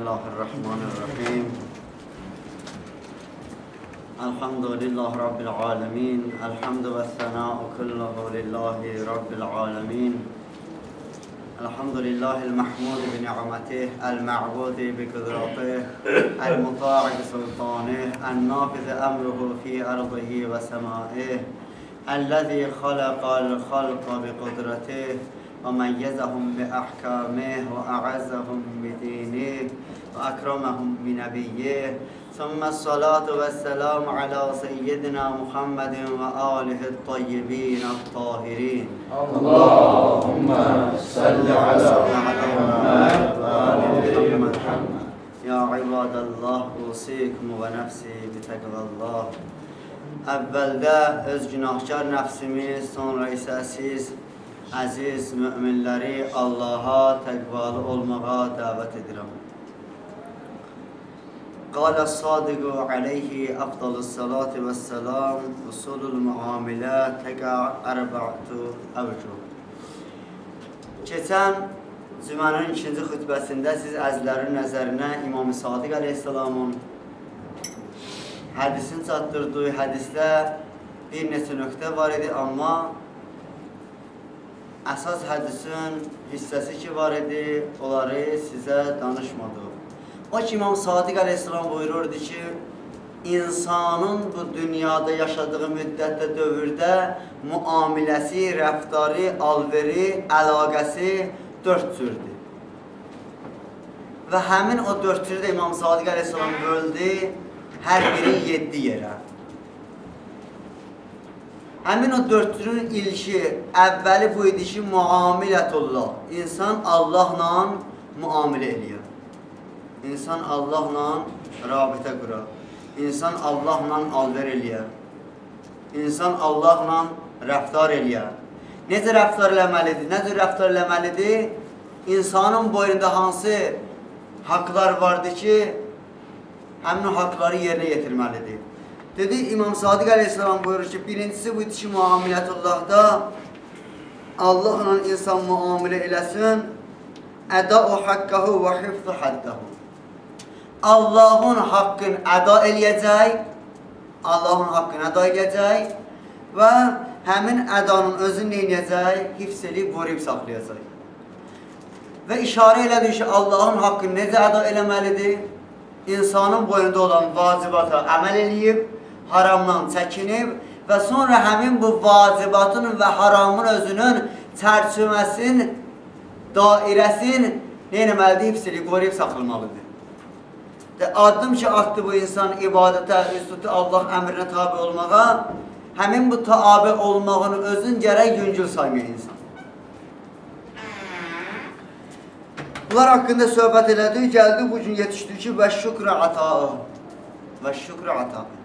الله الرحمن الرحيم الحمد لله رب العالمين الحمد والثناء كله لله رب العالمين الحمد لله المحمود بنعمته المعبود بقدرته المطاع بسلطانه النافذ أمره في أرضه وسمائه الذي خلق الخلق بقدرته وميزهم بأحكامه وأعزهم بدينه وأكرمهم بنبيه. ثم الصلاة والسلام على سيدنا محمد وآله الطيبين الطاهرين. اللهم صل على محمد وآل محمد. يا عباد الله أوصيكم ونفسي بتقوى الله. Əvvəldə öz günahkar nəfsimiz, sonra isə siz əziz möminləri Allaha təqvalı olmağa dəvət edirəm. قال الصادق عليه أفضل الصلاة والسلام أصول المعاملات تقع أربعة أوجه Keçən Cümənin ikinci xütbəsində siz əzlərin nəzərinə İmam-ı Sadiq əleyhissalamın hədisini çatdırdığı hədisdə bir neçə nöqtə var idi, amma əsas hədisin hissəsi ki var idi, onları sizə danışmadıq. O ki İmam Sadiq əleyhissalam buyururdu ki, insanın bu dünyada yaşadığı müddətdə dövrdə müamiləsi, rəftarı, alveri, əlaqəsi dörd cürdür. Və həmin o dörd cürdə İmam Sadiq əleyhissalam böldü hər biri yeddi yerə. Həmin o dörd cürün ilki, əvvəli bu idi ki, muamilətullah. İnsan Allahla müamilə eləyir. İnsan Allahla rabitə qurar. İnsan Allahla alver eləyər. İnsan Allahla rəftar eləyər. Necə rəftar eləməlidir? Necə rəftar eləməlidir? İnsanın boynunda hansı haqlar vardır ki, həmin o haqları yerinə yetirməlidir. Dedi İmam Sadiq əleyhissalam buyurur ki, birincisi bu ki, muamilətullahda Allahla insan müamilə eləsin, əda-u haqqahu və hifzu haddahu. Allahın haqqını əda eləyəcək, Allahın haqqını əda eləyəcək və həmin ədanın özünü eləyəcək, hifz eləyib, qoruyub saxlayacaq. Və işarə elədir ki, Allahın haqqını necə əda eləməlidir? İnsanın boyunda olan vacibata əməl eləyib, haramdan çəkinib və sonra həmin bu vacibatın və haramın özünün çərçivəsin, dairəsin nə eləməlidir? Hifz eləyib, qoruyub saxlamalıdır. De, addım ki attı bu insan ibadətə, üstütü Allah əmrinə tabi olmağa, həmin bu tabi olmağını özün gərək yüngül saymıyor insan. Bunlar haqqında söhbət elədik, gəldi bu gün yetişdi ki, və şükrə ataı, və şükrə ataı.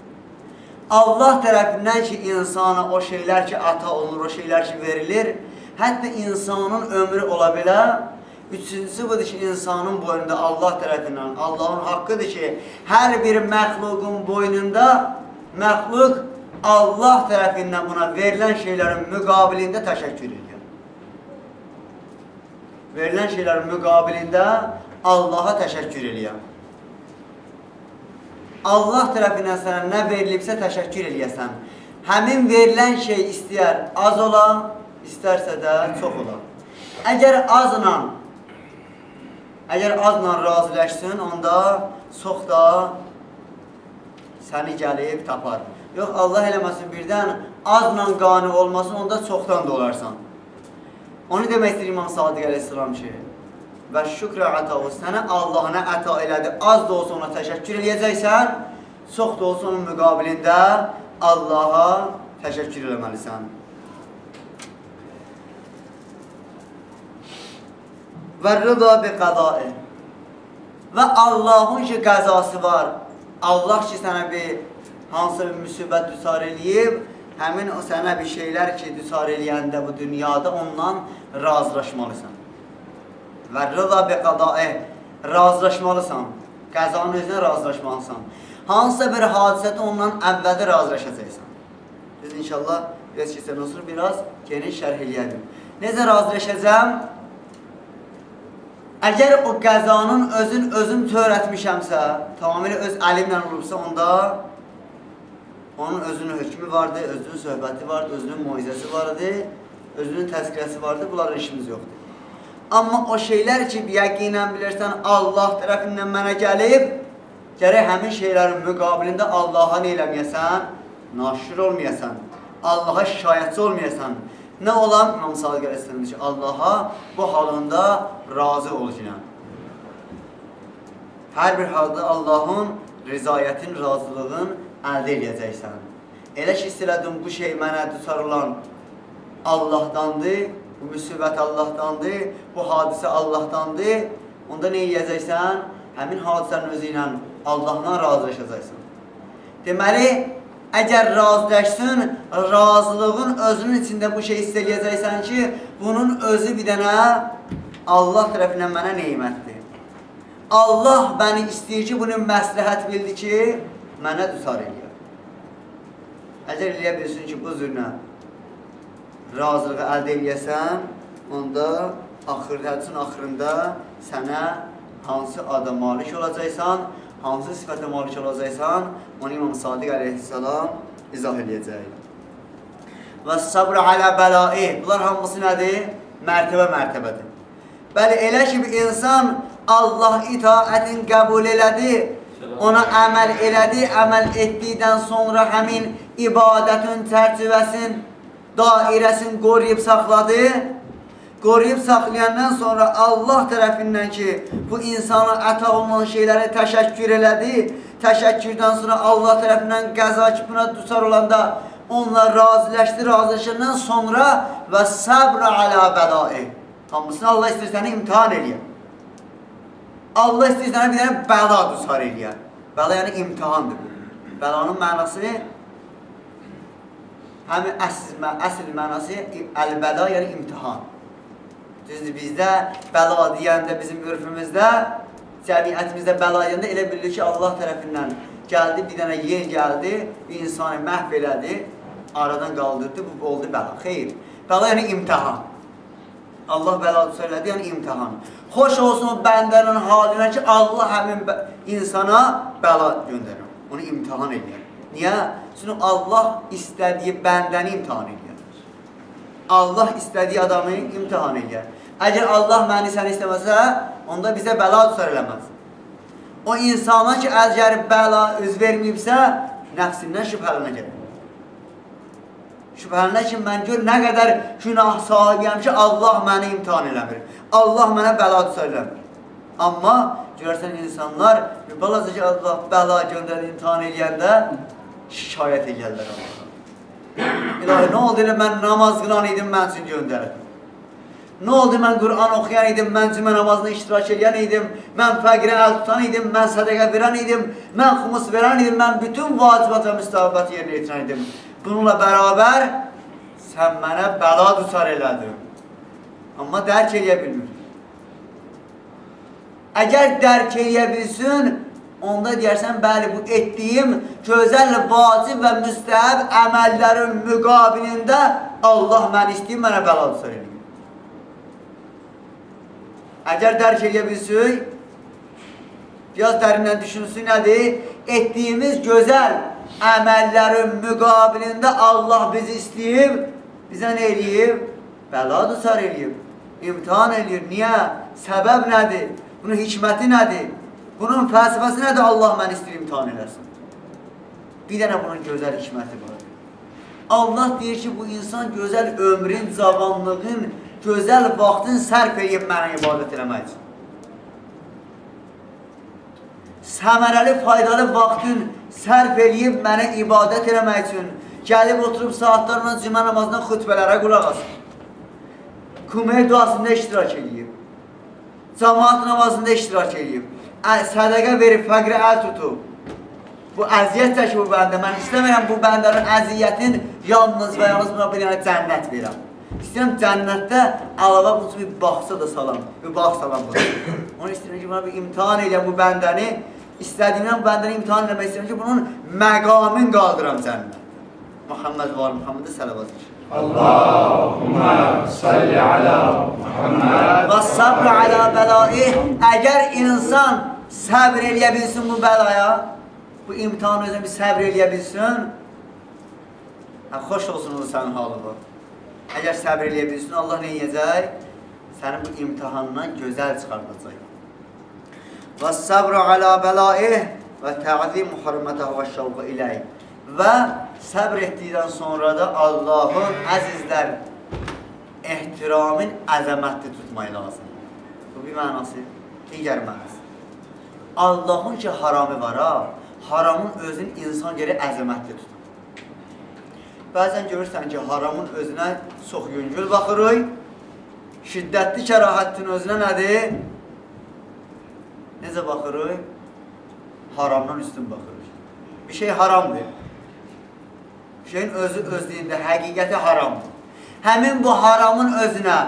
Allah tərəfindən ki, insana o şeylər ki, ata olunur, o şeylər ki, verilir, hətta insanın ömrü ola bilər, Üçüncüsü budur ki, insanın boynunda Allah tərəfindən, Allahın haqqıdır ki, hər bir məxluqun boynunda məxluq Allah tərəfindən buna verilən şeylərin müqabilində təşəkkür edir. Verilən şeylərin müqabilində Allaha təşəkkür edir. Allah tərəfindən sənə nə verilibsə təşəkkür eləyəsən. Həmin verilən şey istəyər az ola, istərsə də çox ola. Əgər azla Əgər azla razıləşsin, onda çox da səni gəlib tapar. Yox, Allah eləməsin birdən azla qani olmasın, onda çoxdan da olarsan. Onu demək istəyir İmam Sadiq əleyhissalam ki, və şükrə ətahu, sənə Allah nə əta elədi, az da olsa ona təşəkkür eləyəcəksən, çox da olsa onun müqabilində Allaha təşəkkür eləməlisən. və rıza bi qadai. Və Allahın ki qəzası var. Allah ki sənə bir hansı bir müsibət düsar eləyib, həmin o bir şeylər ki düsar eləyəndə bu dünyada ondan razılaşmalısan. Və rıza bi qadai. Razılaşmalısan. Qəzanın özünə razılaşmalısan. Hansısa bir hadisədə ondan əvvəldə razılaşacaqsan. Biz inşallah biraz keçən olsun, biraz geniş şərh eləyəlim. Necə razılaşacağım? Əgər o qəzanın özün özüm törətmişəmsə, tamamilə öz əlimlə olubsa, onda onun özünün hökmü vardı, özünün söhbəti vardı, özünün moizəsi vardı, özünün təzkirəsi vardı, bunların işimiz yoxdur. Amma o şeylər ki, yəqinən bilirsən, Allah tərəfindən mənə gəlib, gərək həmin şeylərin müqabilində Allaha nə eləməyəsən, olmayasan, Allaha şikayətçi olmayasan. Nə olan İmam Sadiq Əleyhisselam ki, Allaha bu halında razı olacaq. Hər bir halda Allahın rizayətin, razılığın əldə edəcəksən. Elə ki, istələdin bu şey mənə düçar olan Allahdandır, bu müsibət Allahdandır, bu hadisə Allahdandır. Onda nə edəcəksən? Həmin hadisənin özü ilə Allahla razılaşacaqsan. Deməli, əgər razılaşsın, razılığın özünün içində bu şey hiss edəcəksən ki, bunun özü bir dənə Allah tərəfindən mənə neymətdir. Allah məni istəyir ki, bunu məsləhət bildi ki, mənə düsar eləyər. Əgər eləyə bilsin ki, bu zürnə razılığı əldə eləyəsən, onda axır, hədisin axırında sənə hansı ada malik olacaqsan, hansı sifətə malik olacaqsan, onu İmam Sadiq əleyhissalam izah eləyəcək. Və sabr alə bəlai. Bunlar hamısı nədir? Mərtəbə mərtəbədir. Bəli, elə ki bir insan Allah itaətin qəbul elədi, ona əməl elədi, əməl etdikdən sonra həmin ibadətin çərçivəsin, dairəsini qoruyub saxladı. Qoruyub saxlayandan sonra Allah tərəfindən ki, bu insana əta olunan şeyləri təşəkkür elədi. Təşəkkürdən sonra Allah tərəfindən qəza ki, buna düçar olanda onunla razıləşdi, razılaşandan sonra və səbr alə bəlai. Hamısını Allah istəyir səni imtihan eləyər. Allah istəyir sənə bir dənə bəla düçar eləyər. Bəla yəni imtihandır bu. Bəlanın mənası həmin əsl, əsl mənası əl-bəla yəni imtihan. Düzdür, bizdə bəla deyəndə bizim örfümüzdə, cəmiyyətimizdə bəla deyəndə elə bilir ki, Allah tərəfindən gəldi, bir dənə yer gəldi, bir insanı məhv elədi, aradan qaldırdı, bu oldu bəla. Xeyr, bəla yəni imtihan. Allah bəla söylədi, yəni imtihan. Xoş olsun o bəndənin halinə ki, Allah həmin insana bəla göndərir. Onu imtihan edir. Niyə? Çünki Allah istədiyi bəndəni imtihan edir. Allah istədiyi adamı imtihan edir. Əgər Allah məni səni istəməsə, onda bəla düzər eləməz. O insana ki, əgər bəla üz verməyibsə, nəfsindən şübhələnə gəlir. Şübhələnə ki, mən gör nə qədər günah sahibiyəm ki, Allah məni imtihan eləmir. Allah mənə bəla düzər eləmir. Amma görərsən insanlar balaca ki, Allah bəla göndərdi imtihan eləyəndə şikayət eləyərlər Allaha. İlahi, nə oldu elə mən namaz qılan idim, mən üçün göndərdim. Nə oldu mən Qur'an oxuyan idim, mən cümə namazına iştirak edən idim, mən fəqirə əl tutan idim, mən sədəqə verən idim, mən xumus verən idim, mən bütün vacibat və müstahabat yerinə yetirən idim. Bununla bərabər sən mənə bəla düçar elədin. Amma dərk eləyə bilmir. Əgər dərk bilsin, onda deyərsən, bəli, bu etdiyim gözəl, vacib və müstəhəb əməllərin müqabilində Allah məni istəyir, mənə bəla düçar eləyir. Əgər dərk eləyə bilsək, biraz dərindən düşünsün nədir? Etdiyimiz gözəl əməllərin müqabilində Allah bizi istəyib, bizə nə eləyib? Bəla düçar eləyib, imtihan eləyir. Niyə? Səbəb nədir? Bunun hikməti nədir? Bunun fəlsəfəsi nədir? Allah məni istəyir imtihan eləsin. Bir dənə bunun gözəl hikməti var. Allah deyir ki, bu insan gözəl ömrün, cavanlığın, gözəl vaxtın sərf edib mənə ibadət eləmək üçün. Səmərəli, faydalı vaxtın sərf edib mənə ibadət eləmək üçün gəlib oturub saatlarla cümə namazından xütbələrə qulaq asır. Kumey duasında iştirak edib. Cemaat namazında iştirak edib. Sədəqə verib, fəqrə əl tutub. Bu əziyyət çəkir bu bəndə. Mən istəmirəm bu bəndənin əziyyətin yalnız və yalnız buna bir dənə cənnət verəm. İstəyirəm cənnətdə əlavə bu bir baxsa da salam, bir bax salam buna. Onu istəyirəm ki, buna bir imtihan eləyəm bu bəndəni. İstədiyimdən bəndəni imtihan eləmək istəyirəm ki, bunun məqamını qaldıram cənnətdə. Muhammed var, Muhammedə sələvat verir. Allahümme salli ala Muhammed Və sabr ala bəlaih. Əgər insan səbr eləyə bilsin bu bəlaya, bu imtihan özünə bir səbr eləyə bilsin, hə, xoş olsun o sənin halı bu. Əgər səbr eləyə bilsin, Allah nə edəcək? Sənin bu imtihandan gözəl çıxardacaq. Və sabr ala bəlaih və təzim hürmətəhu və şəvqə iləyh. Və səbr etdikdən sonra da Allahın əzizlər ehtiramın əzəmətli tutmayı lazım. Bu bir mənası, digər mənası. Allahın ki haramı var ha, haramın özün insan geri əzəmətli tutur. Bəzən görürsən ki, haramın özünə çox yüngül baxırıq, şiddətli kərahətin özünə nədir? Necə baxırıq? Haramdan üstün baxırıq. Bir şey haramdır. Bir şeyin özü özlüyündə, həqiqəti haramdır. Həmin bu haramın özünə,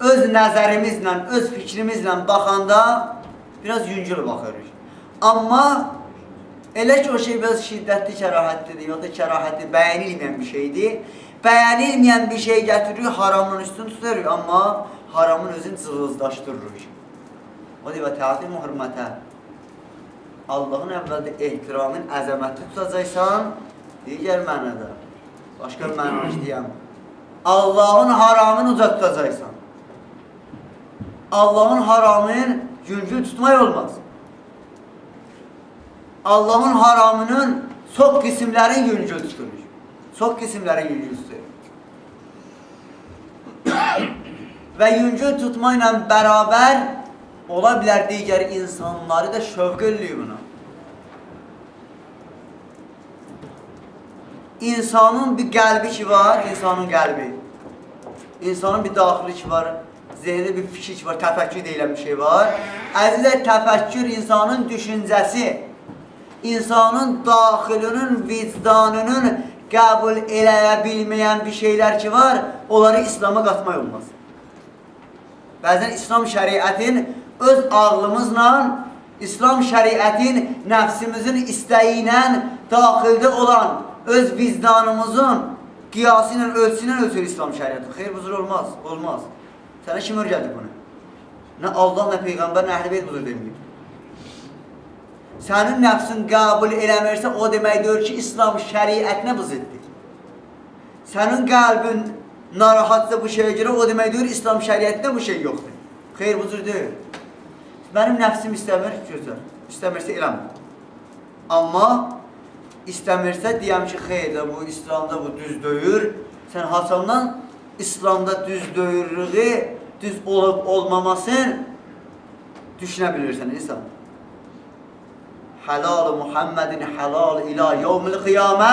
öz nəzərimizlə, öz fikrimizlə baxanda biraz yüngül baxırıq. Amma elə ki o şey biraz şiddətli kərahətlidir, yoxsa kərahətli bəyənilməyən bir şeydir. Bəyənilməyən bir şey gətiririk, haramın üstün tuturuq, amma haramın özünü cılızlaşdırırıq. O deyir və təzim hürmətə. Allahın əvvəldə ehtiramın, əzəmətli tutacaqsan, digər mənada. Başqa bir məna işləyəm. Allahın haramını uca tutacaqsan. Allahın haramını yüngül tutmaq olmaz. Allahın haramının çox qismlərin yüngül tutulur. Çox qismlərin yüngül tutulur. Və yüngül tutmayla bərabər ola bilər digər insanları da şövq eləyir buna. İnsanın bir qəlbi ki var, insanın qəlbi. İnsanın bir daxili ki var, zehni bir fikir ki var, təfəkkür deyilən bir şey var. Əzizlər, təfəkkür insanın düşüncəsi, insanın daxilinin, vicdanının qəbul eləyə bilməyən bir şeylər ki var, onları İslam'a qatmaq olmaz. Bəzən İslam şəriətin öz ağlımızla, İslam şəriətin nəfsimizin istəyi ilə daxildə olan öz vicdanımızın qiyası ilə, ölçüsü ilə ölçür İslam şəriəti. Xeyr, buzur olmaz, olmaz. Sənə kim öyrədi bunu? Nə Allah, nə Peyğəmbər, nə Əhl-i Beyt buzur deməyib. Sənin nəfsin qəbul eləmirsə, o demək deyir ki, İslam şəriətinə bu ziddir. Sənin qəlbin narahatsa bu şeyə görə, o demək deyir, İslam şəriətində bu şey yoxdur. Xeyr, bu cür deyil. Mənim nəfsim istəmir, gözəl. İstəmirsə eləmir. Amma istəmirsə deyəm ki, xeyr, bu İslamda bu düz deyil. Sən haçandan İslamda düz deyirliği, düz olub olmamasını düşünə bilirsən insan. Halal Muhammedin halal ila yevmil qiyamə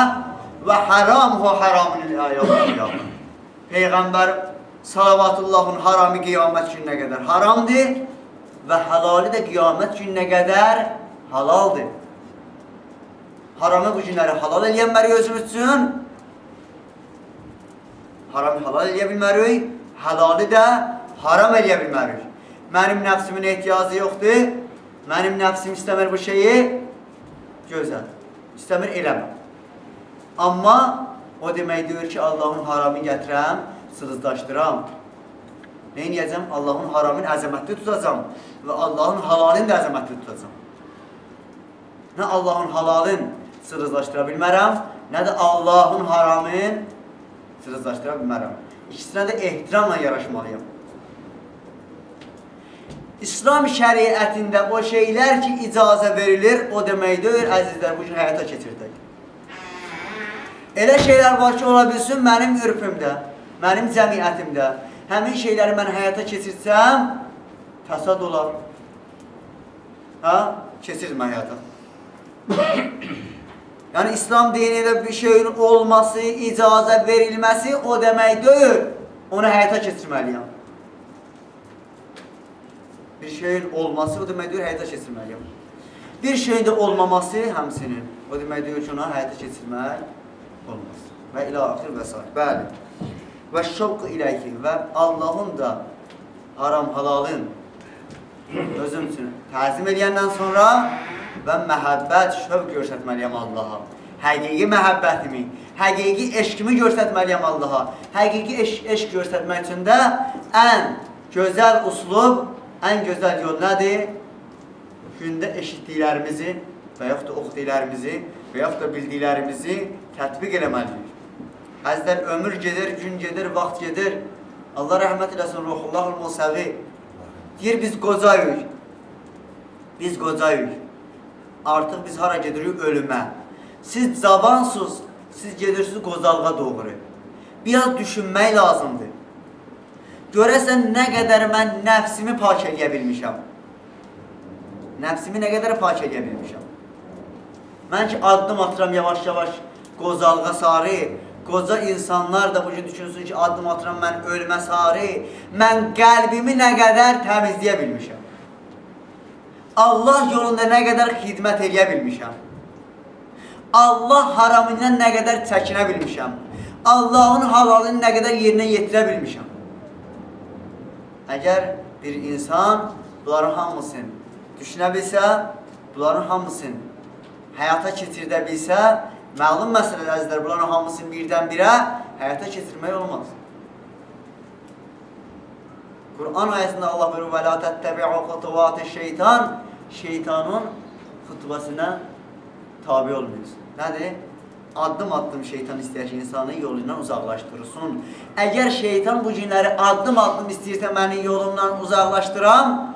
və haramuhu haramun ila yevmil qiyamə. Peyğəmbər salavatullahın haramı qiyamət gününə qədər haramdır və halalı da qiyamət gününə qədər halaldır. Haramı bu günləri halal eləyən bəri özümüz üçün haramı halal eləyə bilmərik, halalı da haram eləyə bilmərik. Mənim nəfsimin ehtiyacı yoxdur, mənim nəfsim istəmir bu şeyi, gözəl, istəmir eləmə. Amma o demək deyir ki, Allahın haramını gətirəm, sığızdaşdıram. Nə edəcəm? Allahın haramını əzəmətli tutacam və Allahın halalını da əzəmətli tutacam. Nə Allahın halalını sığızlaşdıra bilmərəm, nə də Allahın haramını sığızlaşdıra bilmərəm. İkisinə də ehtiramla yaraşmalıyam. İslam şəriətində o şeylər ki, icazə verilir, o deməkdir, əzizlər, bu gün həyata keçirdək. Elə şeylər var ki, ola bilsin mənim ürfümdə, mənim cəmiyyətimdə. Həmin şeyləri mən həyata keçirsəm, fəsad olar. Ha? Keçirmə həyata. Yəni İslam dinində bir şeyin olması, icazə verilməsi o demək deyil. Onu həyata keçirməliyəm. Bir şeyin olması o demək deyil, həyata keçirməliyəm. Bir şeyin də olmaması həmsinin. O demək deyil ki, onu həyata keçirmək olmaz. Və ilə axir və s. Bəli. Və şövq iləyki və Allahın da haram halalın özüm üçün təzim edəndən sonra və məhəbbət, şövq göstərməliyəm Allaha. Həqiqi məhəbbətimi, həqiqi eşkimi göstərməliyəm Allaha. Həqiqi eşk, eşk göstərmək üçün də ən gözəl uslub, ən gözəl yol nədir? Gündə eşitdiklərimizi və yaxud da oxuduklarımızı və yaxud da bildiklərimizi tətbiq eləməliyik. Əzlər ömür gedir, gün gedir, vaxt gedir. Allah rəhmət eləsin Ruhullahul Musavi. Deyir biz qocayıq. Biz qocayıq. Artıq biz hara gedirik ölümə. Siz cavansınız, siz gedirsiniz qocalğa doğru. Biraz düşünmək lazımdır. Görəsən nə qədər mən nəfsimi pak eləyə bilmişəm. Nəfsimi nə qədər pak eləyə bilmişəm. Ki addım atıram yavaş-yavaş qozalğa sarı. Qoca insanlar da bu gün düşünsün ki addım atıram mən ölmə sarı. Mən qəlbimi nə qədər təmizləyə bilmişəm. Allah yolunda nə qədər xidmət eləyə bilmişəm. Allah haramından nə qədər çəkinə bilmişəm. Allahın halalını nə qədər yerinə yetirə bilmişəm. Əgər bir insan bunların hamısını düşünə bilsə, bunların hamısını həyata keçirdə bilsə, məlum məsələlər əzizlər, bunların hamısını birdən-birə həyata keçirmək olmaz. Quran ayəsində Allah buyurur: "Və la xutuvati şeytan" şeytanın xutvasına tabi olmayız. Nədir? Addım-addım şeytan istəyir ki, insanı yolundan uzaqlaşdırsın. Əgər şeytan bu günləri addım-addım istəyirsə məni yolumdan uzaqlaşdıram,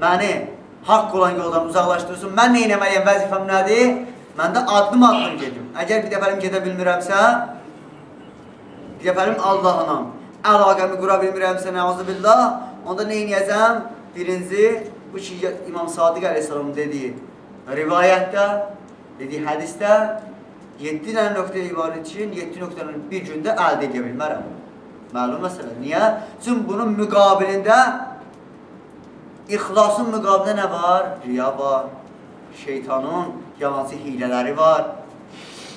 məni haqq olan yoldan uzaqlaşdırsın. Mən nə etməliyəm? Vəzifəm nədir? Mən də addım-addım gedim. Əgər bir dəfəlim gedə bilmirəmsə, bir dəfəlim Allahla əlaqəmi qura bilmirəmsə, nəuzubillah, onda nə edəcəm? Birinci, bu ki İmam Sadiq əleyhissalam dediyi rivayətdə, dediyi hədisdə 7 dənə nöqtəyə ibarət ki, 7 nöqtənin bir gündə əldə edə bilmərəm. Məlum məsələ. Niyə? Çünki bunun müqabilində İxlasın müqabilində nə var? Riya var. Şeytanın yalancı hilələri var.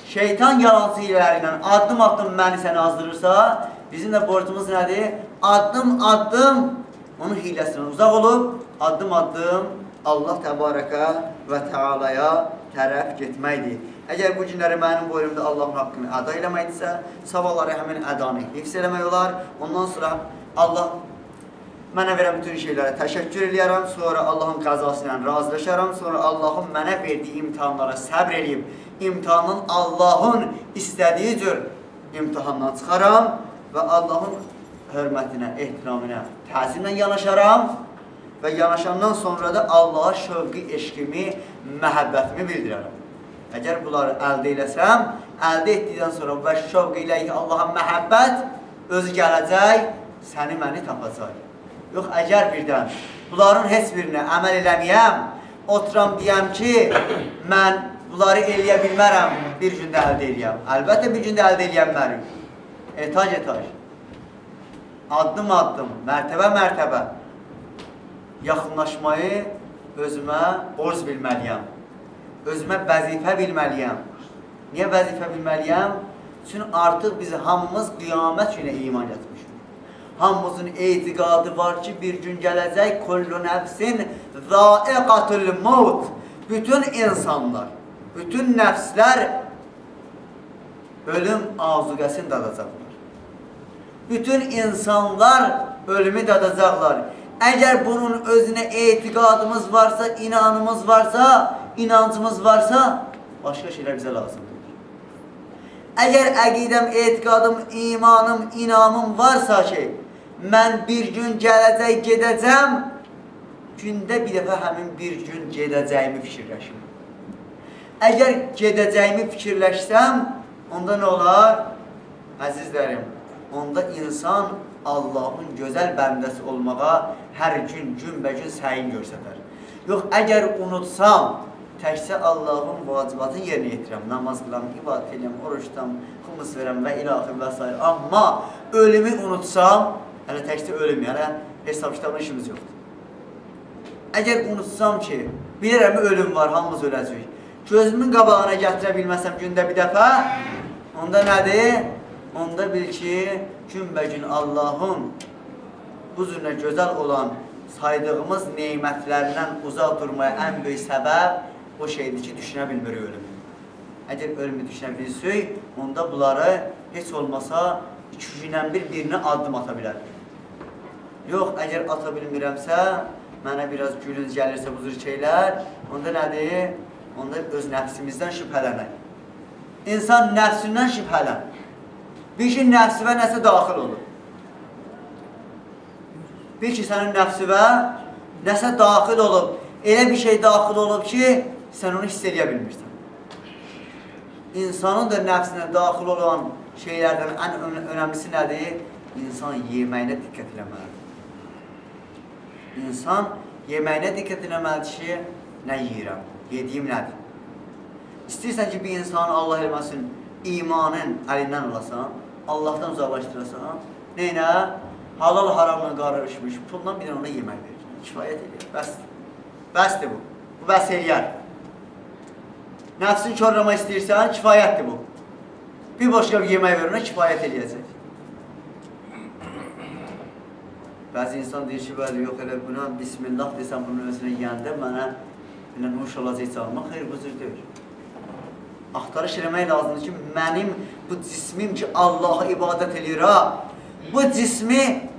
Şeytan yalancı hilələri ilə addım-addım məni səni azdırırsa, bizim də borcumuz nədir? Addım-addım onun hiləsindən uzaq olub, addım-addım Allah təbarəkə və təalaya tərəf getməkdir. Əgər bu günləri mənim boynumda Allahın haqqını əda eləməkdirsə, sabahları həmin ədanı hifz eləmək olar. Ondan sonra Allah Mənə verən bütün şeylərə təşəkkür eləyərəm, sonra Allahın qəzası ilə razılaşaram, sonra Allahın mənə verdiyi imtahanlara səbr eləyib, imtahanın Allahın istədiyi cür imtahandan çıxaram və Allahın hörmətinə, ehtiramına, təsirlə yanaşaram və yanaşandan sonra da Allaha şövqi, eşqimi, məhəbbətimi bildirərəm. Əgər bunları əldə eləsəm, əldə etdikdən sonra və şövq ilə Allaha məhəbbət özü gələcək, səni məni tapacaq. Yox, əgər birdən bunların heç birinə əməl eləməyəm, oturam deyəm ki, mən bunları eləyə bilmərəm, bir gündə əldə eləyəm. Əlbəttə bir gündə əldə eləyəm mənim. Etaj etaj. Addım addım, mərtəbə mərtəbə. Yaxınlaşmayı özümə borc bilməliyəm. Özümə vəzifə bilməliyəm. Niyə vəzifə bilməliyəm? Çünki artıq biz hamımız qiyamət günə iman etmişik. Hamımızın etiqadı var ki, bir gün gələcək kullu nəfsin zaiqatul maut. Bütün insanlar, bütün nəfslər ölüm azuqəsini dadacaqlar. Bütün insanlar ölümü dadacaqlar. Əgər bunun özünə etiqadımız varsa, inanımız varsa, inancımız varsa, başqa şeylər bizə lazımdır. Əgər əqidəm, etiqadım, imanım, inamım varsa ki, mən bir gün gələcək, gedəcəm, gündə bir dəfə həmin bir gün gedəcəyimi fikirləşim. Əgər gedəcəyimi fikirləşsəm, onda nə olar? Əzizlərim, onda insan Allahın gözəl bəndəsi olmağa hər gün, günbəgün səyin göstərər. Yox, əgər unutsam, təkcə Allahın vacibatını yerinə yetirəm, namaz qılam, ibadət edirəm, oruç tutam, xumus verəm və ilaxır və s. Amma ölümü unutsam, hələ təkcə ölüm, yəni hesab kitabla işimiz yoxdur. Əgər unutsam ki, bilirəm ölüm var, hamımız öləcəyik. Gözümün qabağına gətirə bilməsəm gündə bir dəfə, onda nədir? Onda bil ki, günbəgün Allahın cürlə gözəl olan saydığımız neymətlərindən uzaq durmaya ən böyük səbəb o şeydir ki, düşünə bilmirik ölümü. Əgər ölümü düşünə bilsək, onda bunları heç olmasa iki gündən bir birinə addım ata bilərik. Yox, əgər ata bilmirəmsə, mənə biraz gülünc gəlirsə bu cür şeylər, onda nədir? Onda öz nəfsimizdən şübhələnək. İnsan nəfsindən şübhələn. Bir ki, nəfsivə nəsə daxil olur. Bir ki, sənin nəfsivə nəsə daxil olub, elə bir şey daxil olub ki, sən onu hiss edə bilmirsən. İnsanın da nəfsinə daxil olan şeylərdən ən ön önəmlisi nədir? İnsan yeməyinə diqqət eləməlidir. İnsan yeməyinə diqqət eləməlidir nə yeyirəm, yediyim nədir? İstəyirsən ki, bir insanı Allah eləməsin, imanın əlindən alasan, Allahdan uzaqlaşdırasan, neynə? Halal haramla qarışmış, puldan bir ona yemək verir. Kifayət edir, bəsdir. Bəsdir bu. Bu bəs eləyər. Nəfsini körləmək istəyirsən, kifayətdir bu. Bir başqa bir yemək ver ona, kifayət eləyəcək. Bəzi insan deyir ki, bəli, yox elə buna Bismillah desəm bunun özünə yeyəndə mənə elə nuş olacaq canıma. Xeyr, bu cür deyil. Axtarış eləmək lazımdır ki, mənim bu cismim ki, Allaha ibadət eləyir ha. Bu cismi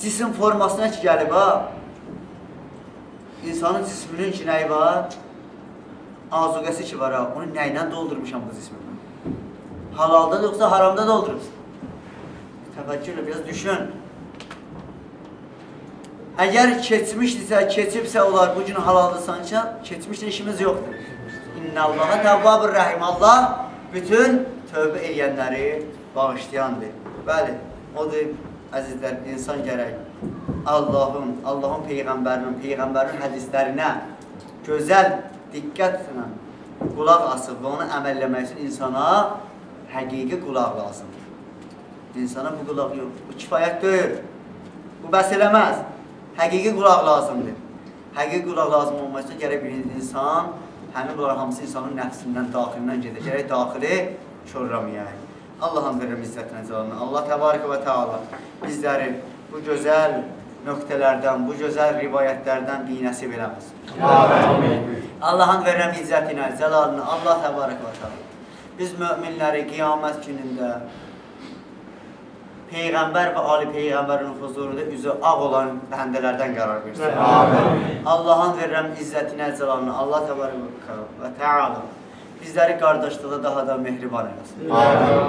cisim formasına ki gəlib ha. İnsanın cisminin ki nəyi var? Azuqəsi ki var ha. Onu nəylə doldurmuşam bu cismi? Halalda yoxsa haramda doldurursun? Təfəkkürlə biraz düşün. Əgər keçmişdirsə, keçibsə olar, bu gün halaldırsansa, keçmişdə işimiz yoxdur. İnnallaha təvvabur rəhim. Allah bütün tövbə eləyənləri bağışlayandır. Bəli, odur, əzizlər, insan gərək Allahın, Allahın Peyğəmbərinin, Peyğəmbərin hədislərinə gözəl diqqətlə qulaq asıb və onu əməlləmək üçün insana həqiqi qulaq lazımdır. İnsana bu qulaq yox, bu kifayət deyil. Bu bəs eləməz. Həqiqi qulaq lazımdır. Həqiqi qulaq lazım üçün gərək bir insan həmin bunlar hamısı insanın nəfsindən, daxilindən gedir. Gərək daxili körləməyək. Allahın verir izzətinə cəlalına. Allah təbarək və təala bizləri bu gözəl nöqtələrdən, bu gözəl rivayətlərdən binəsib. Amin. Allahın verirəm izzətinə, cəlalına, Allah təbarək və təala. Biz möminləri qiyamət günündə Peyğəmbər və Ali Peyğəmbərin huzurunda üzü ağ olan bəndələrdən qərar versin. Allahın verirəm izzətinə, cəlalına, Allah təbarək və təala bizləri qardaşlıqda daha da mehriban eləsin.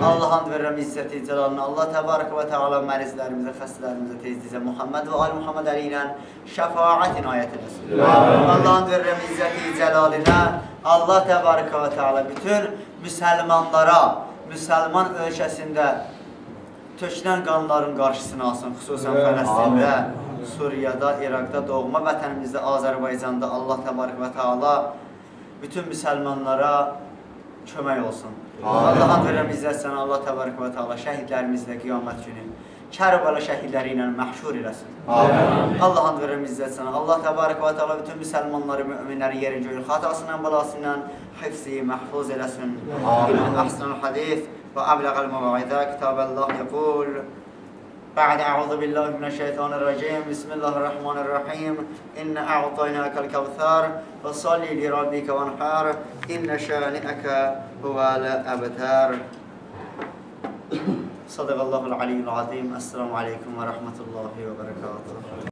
Allahın verirəm izzəti, cəlalına, Allah təbarək və təala mərizlərimizə, xəstələrimizə tezlicə Muhammed və Ali Muhammed əli ilə şəfaət inayət eləsin. Allahın verirəm izzəti, cəlalinə, Allah təbarək və təala bütün müsəlmanlara, müsəlman ölkəsində tökülən qanların qarşısını alsın, xüsusən. Fələstində, Suriyada, İraqda, doğma vətənimizdə, Azərbaycanda Allah təbarək və təala bütün müsəlmanlara kömək olsun. Amin. Allah'ın verirəm izzət sənə, Allah təbarək və təala şəhidlərimizlə qiyamət günü Kərbəla şəhidləri ilə məhşur eləsin. Amin. İzzət sənə, Allah təbarək və təala bütün müsəlmanları, müminləri yerin göyün xatasından, balasından hifzi, məhfuz eləsin. Amin. İnə əhsənul hadis və əbləğəl məvaidə kitabəllah yəqul بعد أعوذ بالله من الشيطان الرجيم. بسم الله الرحمن الرحيم. إن أعطيناك الكوثر فصل لربك وانحر. إن شانئك هو الأبتر. صدق الله العلي العظيم. السلام عليكم ورحمة الله وبركاته.